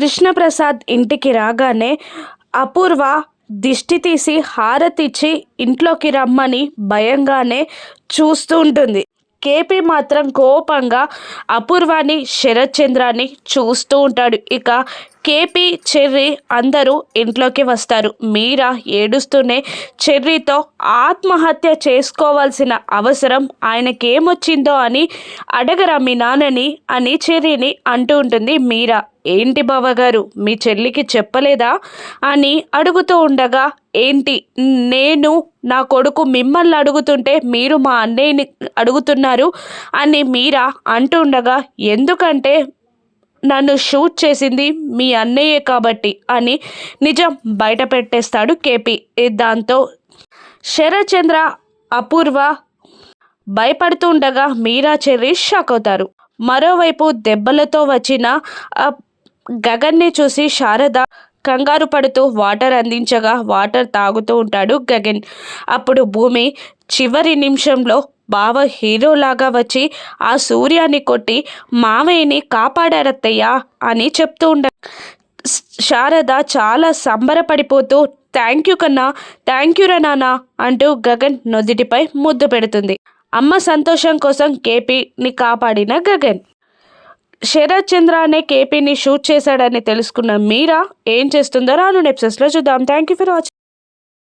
కృష్ణప్రసాద్ ఇంటికి రాగానే అపూర్వ దిష్టి తీసి హారతిచ్చి ఇంట్లోకి రమ్మని భయంగానే చూస్తూ ఉంటుంది. కేపీ మాత్రం కోపంగా అపూర్వాని శరత్ చంద్రాన్ని చూస్తూ ఉంటాడు. ఇక కేపీ చెర్రీ అందరూ ఇంట్లోకి వస్తారు. మీరా ఏడుస్తూనే చెర్రీతో ఆత్మహత్య చేసుకోవాల్సిన అవసరం ఆయనకేమొచ్చిందో అని అడగరా మీ నాన్నని అని చెర్రీని అంటూ ఉంటుంది మీరా. ఏంటి బావగారు మీ చెల్లికి చెప్పలేదా అని అడుగుతూ ఉండగా ఏంటి నేను నా కొడుకు మిమ్మల్ని అడుగుతుంటే మీరు మా అన్నయ్యని అడుగుతున్నారు అని మీరా అంటుండగా ఎందుకంటే నన్ను షూట్ చేసింది మీ అన్నయ్యే కాబట్టి అని నిజం బయట పెట్టేస్తాడు కేపీ. దాంతో శరచంద్ర అపూర్వ భయపడుతూ ఉండగా మీరా చెర్రీ షాక్ అవుతారు. మరోవైపు దెబ్బలతో వచ్చిన గగన్ని చూసి శారద కంగారు పడుతూ వాటర్ అందించగా వాటర్ తాగుతూ ఉంటాడు గగన్. అప్పుడు భూమి చివరి నిమిషంలో బావ హీరోలాగా వచ్చి ఆ సూర్యాన్ని కొట్టి మావయ్యని కాపాడారత్తయ్యా అని చెప్తూ ఉండ శారద చాలా సంబరపడిపోతూ థ్యాంక్ యూ కన్నా థ్యాంక్ యూ రా నాన్న అంటూ గగన్ నొదిటిపై ముద్దు పెడుతుంది. అమ్మ సంతోషం కోసం కేపీని కాపాడిన గగన్. శరత్ చంద్ర అనే కేపీని షూట్ చేశాడని తెలుసుకున్న మీరా ఏం చేస్తుందో రాను నెప్సెస్లో చూద్దాం. Thank you for watching.